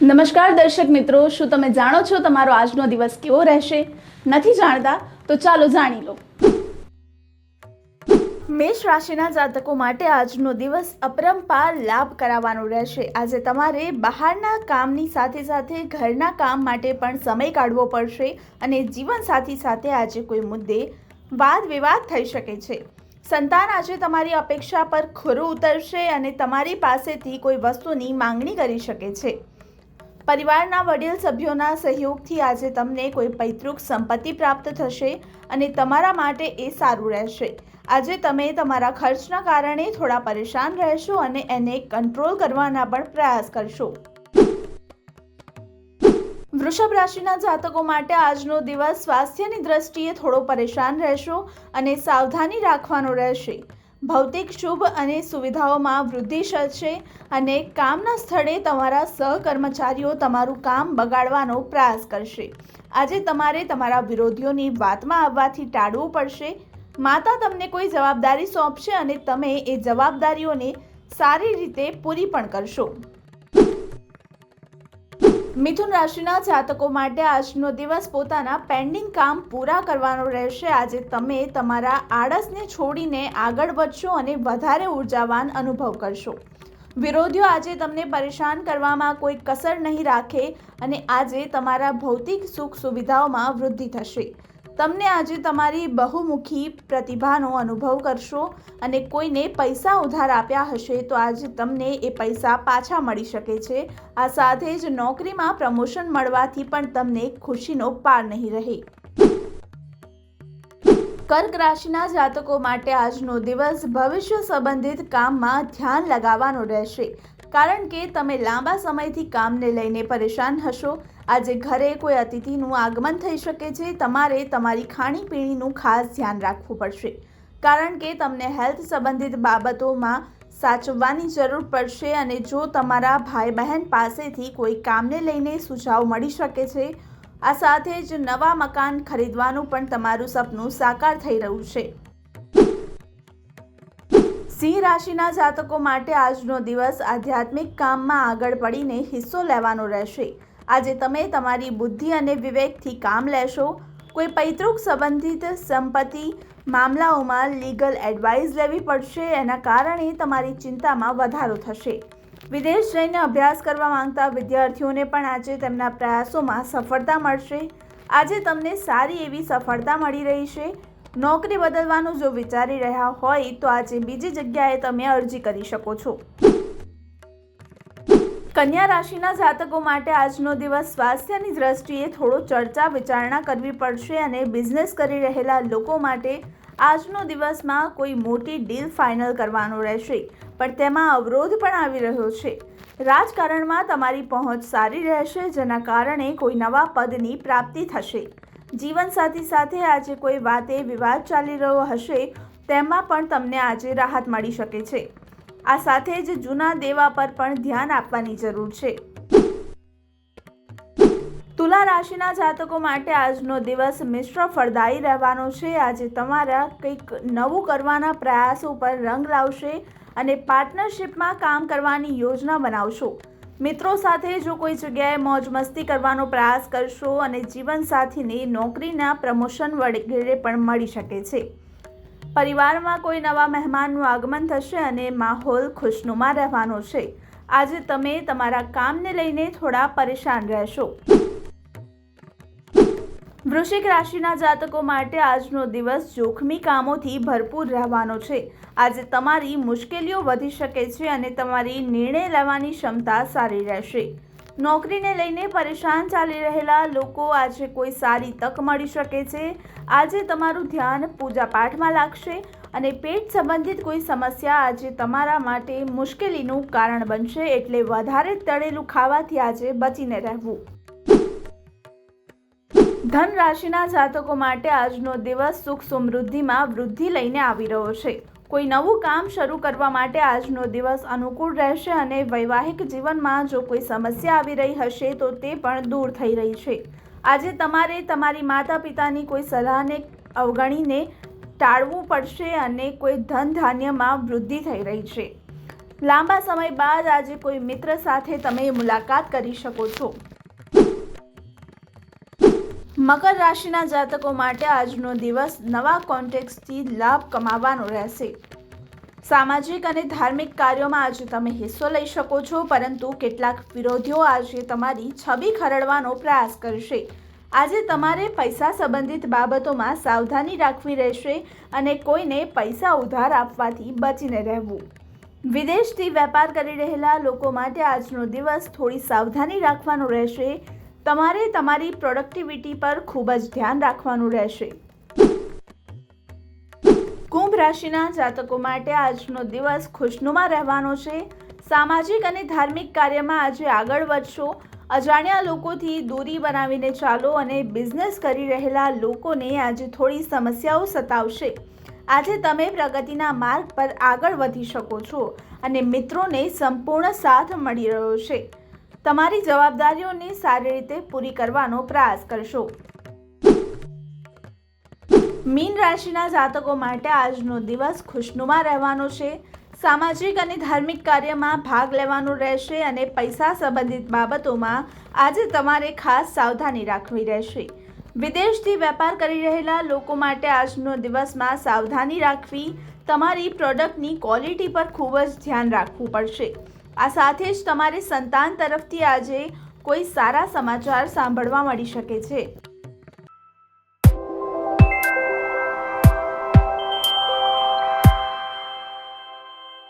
નમસ્કાર દર્શક મિત્રો, શું તમે જાણો છો તમારો આજનો દિવસ કેવો રહેશે? નથી જાણતા તો ચાલો જાણી લો. મેષ રાશિના જાતકો માટે આજનો દિવસ અપરંપાર લાભ કરાવવાનો રહેશે. આજે તમારે બહારના કામની સાથે સાથે ઘરના કામ માટે પણ સમય કાઢવો પડશે અને જીવનસાથી સાથે આજે કોઈ મુદ્દે વાદ વિવાદ થઈ શકે છે. સંતાન આજે તમારી અપેક્ષા પર ખરું ઉતરશે અને તમારી પાસેથી કોઈ વસ્તુની માંગણી કરી શકે છે. પરિવારના વડીલ સભ્યોના સહયોગથી આજે તમને કોઈ પૈતૃક સંપત્તિ પ્રાપ્ત થશે અને તમારા માટે એ સારું રહેશે. આજે તમે તમારા ખર્ચના કારણે થોડા પરેશાન રહેશો અને એને કંટ્રોલ કરવાના પણ પ્રયાસ કરશો. વૃષભ રાશિના જાતકો માટે આજનો દિવસ સ્વાસ્થ્યની દ્રષ્ટિએ થોડો પરેશાન રહેશો અને સાવધાની રાખવાનો રહેશે. ભૌતિક શુભ અને સુવિધાઓમાં વૃદ્ધિ થશે અને કામના સ્થળે તમારા સહકર્મચારીઓ તમારું કામ બગાડવાનો પ્રયાસ કરશે. આજે તમારે તમારા વિરોધીઓની વાતમાં આવવાથી ટાળવું પડશે. માતા તમને કોઈ જવાબદારી સોંપશે અને તમે એ જવાબદારીઓને સારી રીતે પૂરી પણ કરશો. મિથુન રાશિના જાતકો માટે આજનો દિવસ પોતાના પેન્ડિંગ કામ પૂરા કરવાનો રહેશે. આજે તમે તમારા આળસને છોડીને આગળ વધશો અને વધારે ઉર્જાવાન અનુભવ કરશો. વિરોધીઓ આજે તમને પરેશાન કરવામાં કોઈ કસર નહીં રાખે અને આજે તમારા ભૌતિક સુખ સુવિધાઓમાં વૃદ્ધિ થશે. તમને આજે તમારી બહુમુખી પ્રતિભાનો અનુભવ કરશો અને કોઈને પૈસા ઉધાર આપ્યા હશે તો આજે તમને એ પૈસા પાછા મળી શકે છે. આ સાથે જ નોકરીમાં પ્રમોશન મળવાથી પણ તમને ખુશીનો પાર નહીં રહે. કર્ક રાશિના જાતકો માટે આજનો દિવસ ભવિષ્ય સંબંધિત કામમાં ધ્યાન લગાવવાનો રહેશે. કારણ કે તમે લાંબા સમયથી કામને લઈને પરેશાન હશો આજે ઘરે કોઈ અતિથિનું આગમન થઈ શકે છે, તમારે તમારી ખાણીપીણીનું ખાસ ધ્યાન રાખવું પડશે. કારણ કે તમને હેલ્થ સંબંધિત બાબતોમાં સાચવવાની જરૂર પડશે અને જો તમારા ભાઈ બહેન પાસેથી કોઈ કામને લઈને સુઝાવ મળી શકે છે, આ સાથે જ નવા મકાન ખરીદવાનું પણ તમારું સપનું સાકાર થઈ રહ્યું છે. સિંહ રાશિના જાતકો માટે આજનો દિવસ આધ્યાત્મિક કામમાં આગળ પડીને હિસ્સો લેવાનો રહેશે. આજે તમે તમારી બુદ્ધિ અને વિવેકથી કામ લેશો. કોઈ પૈતૃક સંબંધિત સંપત્તિ મામલાઓમાં લીગલ એડવાઇસ લેવી પડશે, એના કારણે તમારી ચિંતામાં વધારો થશે. વિદેશ જઈને અભ્યાસ કરવા માંગતા વિદ્યાર્થીઓને પણ આજે તેમના પ્રયાસોમાં સફળતા મળશે. આજે તમને સારી એવી સફળતા મળી રહી છે. નોકરી બદલવાનું જો વિચારી રહ્યા હોય, તો આજે બીજી જગ્યાએ તમે અરજી કરી શકો છો. કન્યા રાશિના જાતકો માટે આજનો દિવસ સ્વાસ્થ્યની દ્રષ્ટિએ થોડો ચર્ચા વિચારણા કરવી પડશે અને બિઝનેસ કરી રહેલા લોકો માટે આજનો દિવસમાં કોઈ મોટી ડીલ ફાઇનલ કરવાનો રહેશે. પણ તેમાં અવરોધ પણ આવી રહ્યો છે. રાજકારણમાં તમારી પહોંચ સારી રહેશે, જેના કારણે કોઈ નવા પદની પ્રાપ્તિ થશે. જીવનસાથી સાથે આજે કોઈ વાતે વિવાદ ચાલી રહ્યો હશે, તેમાં પણ તમને આજે રાહત મળી શકે છે. આ સાથે જ જૂના દેવા પર પણ ધ્યાન આપવાની જરૂર છે. તુલા રાશિના જાતકો માટે આજનો દિવસ મિશ્ર ફળદાયી રહેવાનો છે. આજે તમારા કંઈક નવું કરવાના પ્રયાસો પર રંગ લાવશે અને પાર્ટનરશિપમાં કામ કરવાની યોજના બનાવશો. મિત્રો સાથે જો કોઈ જગ્યાએ મોજ મસ્તી કરવાનો પ્રયાસ કરશો અને જીવનસાથીને નોકરીના પ્રમોશન વગેરે પણ મળી શકે છે. પરિવારમાં કોઈ નવા મહેમાનનું આગમન થશે અને માહોલ ખુશનુમા રહેવાનો છે. આજે તમે તમારા કામને લઈને થોડા પરેશાન રહેશો. વૃશ્ચિક રાશિના જાતકો માટે આજનો દિવસ જોખમી કામોથી ભરપૂર રહેવાનો છે. આજે તમારી મુશ્કેલીઓ વધી શકે છે અને તમારી નિર્ણય લેવાની ક્ષમતા સારી રહેશે. નોકરીને લઈને પરેશાન ચાલી રહેલા લોકો આજે કોઈ સારી તક મળી શકે છે. આજે તમારું ધ્યાન પૂજાપાઠમાં લાગશે અને પેટ સંબંધિત કોઈ સમસ્યા આજે તમારા માટે મુશ્કેલીનું કારણ બનશે એટલે વધારે તળેલું ખાવાથી આજે બચીને રહેવું. ધન રાશિના જાતકો માટે આજનો દિવસ સુખ સમૃદ્ધિમાં વૃદ્ધિ લઈને આવી રહ્યો છે. કોઈ નવું કામ શરૂ કરવા માટે આજનો દિવસ અનુકૂળ રહેશે અને વૈવાહિક જીવનમાં જો કોઈ સમસ્યા આવી રહી હશે તો તે પણ દૂર થઈ રહી છે. આજે તમારે તમારી માતા પિતાની કોઈ સલાહને અવગણીને ટાળવું પડશે અને કોઈ ધન ધાન્યમાં વૃદ્ધિ થઈ રહી છે. લાંબા સમય બાદ આજે કોઈ મિત્ર સાથે તમે મુલાકાત કરી શકો છો. મકર રાશિના જાતકો માટે આજનો દિવસ નવા કોન્ટેક્ટથી લાભ કમાવાનો રહેશે. સામાજિક અને ધાર્મિક કાર્યોમાં આજે તમે હિસ્સો લઈ શકો છો, પરંતુ કેટલાક વિરોધીઓ આજે તમારી છબી ખરડવાનો પ્રયાસ કરશે. આજે તમારે પૈસા સંબંધિત બાબતોમાં સાવધાની રાખવી રહેશે અને કોઈને પૈસા ઉધાર આપવાથી બચીને રહેવું. વિદેશથી વેપાર કરી રહેલા લોકો માટે આજનો દિવસ થોડી સાવધાની રાખવાનું રહેશે તમારે તમારી પ્રોડક્ટિવિટી પર ખૂબ જ ધ્યાન રાખવાનું રહેશે. કુંભ રાશિના જાતકો માટે આજનો દિવસ ખુશનુમા રહેવાનો છે. સામાજિક અને ધાર્મિક કાર્યમાં આજે આગળ વધશો. અજાણ્યા લોકોથી દૂરી બનાવીને ચાલો અને બિઝનેસ કરી રહેલા લોકોને આજે થોડી સમસ્યાઓ સતાવશે. આજે તમે પ્રગતિના માર્ગ પર આગળ વધી શકો છો અને મિત્રોને સંપૂર્ણ સાથ મળી રહ્યો છે. તમારી જવાબદારીઓને સારી રીતે પૂરી કરવાનો પ્રયાસ કરશો. મીન રાશિના જાતકો માટે આજનો દિવસ ખુશનુમા રહેવાનો છે. સામાજિક અને ધાર્મિક કાર્યમાં ભાગ લેવાનું રહેશે અને પૈસા સંબંધિત બાબતોમાં આજે તમારે ખાસ સાવધાની રાખવી રહેશે. વિદેશથી વેપાર કરી રહેલા લોકો માટે આજનો દિવસમાં સાવધાની રાખવી, તમારી પ્રોડક્ટની ક્વોલિટી પર ખૂબ જ ધ્યાન રાખવું પડશે. આ સાથે જ તમારે સંતાન તરફથી આજે કોઈ સારા સમાચાર સાંભળવા મળી શકે છે.